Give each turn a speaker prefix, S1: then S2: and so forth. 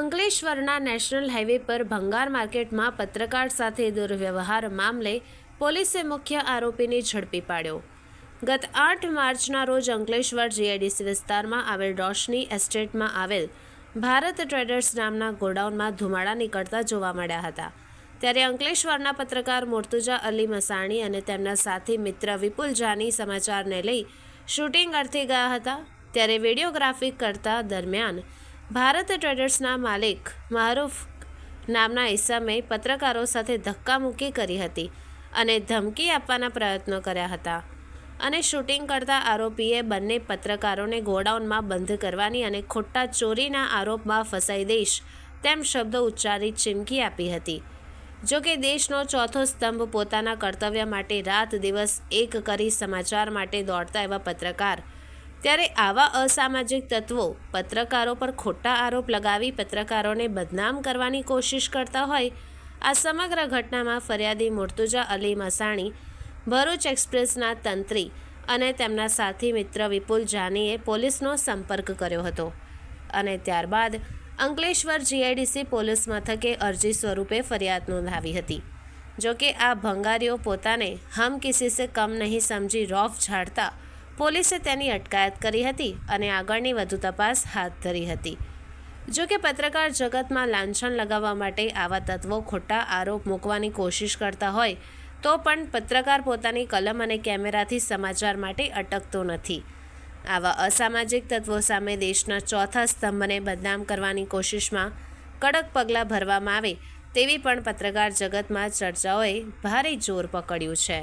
S1: અંકલેશ્વરના national highway પર ભંગાર માર્કેટમાં પત્રકાર સાથે દુર્વ્યવહાર મામલે પોલીસે મુખ્ય આરોપીને ઝડપી પાડ્યો. ગત આઠ માર્ચના રોજ અંકલેશ્વર જીઆઈડીસી વિસ્તારમાં આવેલ રોશની એસ્ટેટમાં આવેલ ભારત ટ્રેડર્સ નામના ગોડાઉનમાં ધુમાડા નીકળતા જોવા મળ્યા હતા. ત્યારે અંકલેશ્વરના પત્રકાર મોર્તુજા અલી મસાણી અને તેમના સાથી મિત્ર વિપુલ જાની સમાચારને લઈ શૂટિંગ અર્થે ગયા હતા. ત્યારે વિડીયોગ્રાફી કરતા દરમિયાન ભારત ટ્રેડર્સના માલિક મારૂફ નામના ઇસમે પત્રકારો સાથે ધક્કામુક્કી કરી હતી અને ધમકી આપવાના પ્રયત્નો કર્યા હતા અને શૂટિંગ કરતા આરોપીએ બંને પત્રકારોને ગોડાઉનમાં બંધ કરવાની અને ખોટા ચોરીના આરોપમાં ફસાઈ દઈશ તેમ શબ્દો ઉચ્ચારી ચીમકી આપી હતી. જો કે દેશનો ચોથો સ્તંભ પોતાના કર્તવ્ય માટે રાત દિવસ એક કરી સમાચાર માટે દોડતા એવા પત્રકાર ત્યારે આવા અસામાજિક તત્વો પત્રકારો પર ખોટા આરોપ લગાવી પત્રકારોને બદનામ કરવાની કોશિશ કરતા હોય, આ સમગ્ર ઘટનામાં ફરિયાદી મુર્તુજા અલી મસાણી, ભરૂચ એક્સપ્રેસના તંત્રી અને તેમના સાથી મિત્ર વિપુલ જાનીએ પોલીસનો સંપર્ક કર્યો હતો અને ત્યારબાદ અંકલેશ્વર જીઆઈડીસી પોલીસ મથકે અરજી સ્વરૂપે ફરિયાદ નોંધાવી હતી. જોકે આ ભંગારીઓ પોતાને હમ કિસી સે કમ નહીં સમજી રોફ ઝાડતા પોલીસે તેની અટકાયત કરી હતી અને આગળની વધુ તપાસ હાથ ધરી હતી. જો કે પત્રકાર જગતમાં લાંછન લગાવવા માટે આવા તત્વો ખોટા આરોપ મૂકવાની કોશિશ કરતા હોય, તો પણ પત્રકાર પોતાની કલમ અને કેમેરાથી સમાચાર માટે અટકતો નથી. આવા અસામાજિક તત્વો સામે દેશના ચોથા સ્તંભને બદનામ કરવાની કોશિશમાં કડક પગલાં ભરવામાં આવે, તેવી પણ પત્રકાર જગતમાં ચર્ચાઓએ ભારે જોર પકડ્યું છે.